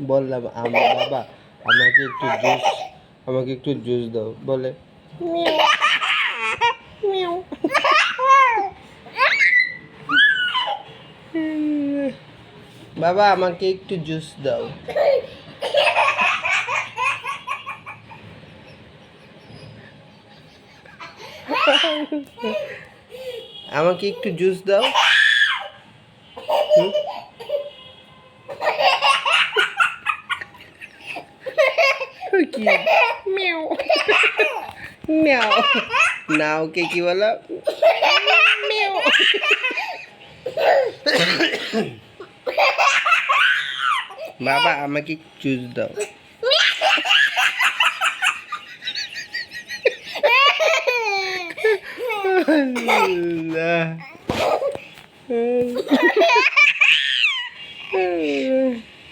বললাম আমার বাবা আমাকে একটু জুস আমাকে একটু জুস দাও। বলে বাবা আমাকে একটু জুস দাও। আমাকে একটু জুস দাও। হুম? কি? মিয়াও মিয়াও না ওকে কি বলো? মিয়াও বাবা আমাকে জুস দাও। আল্লাহ।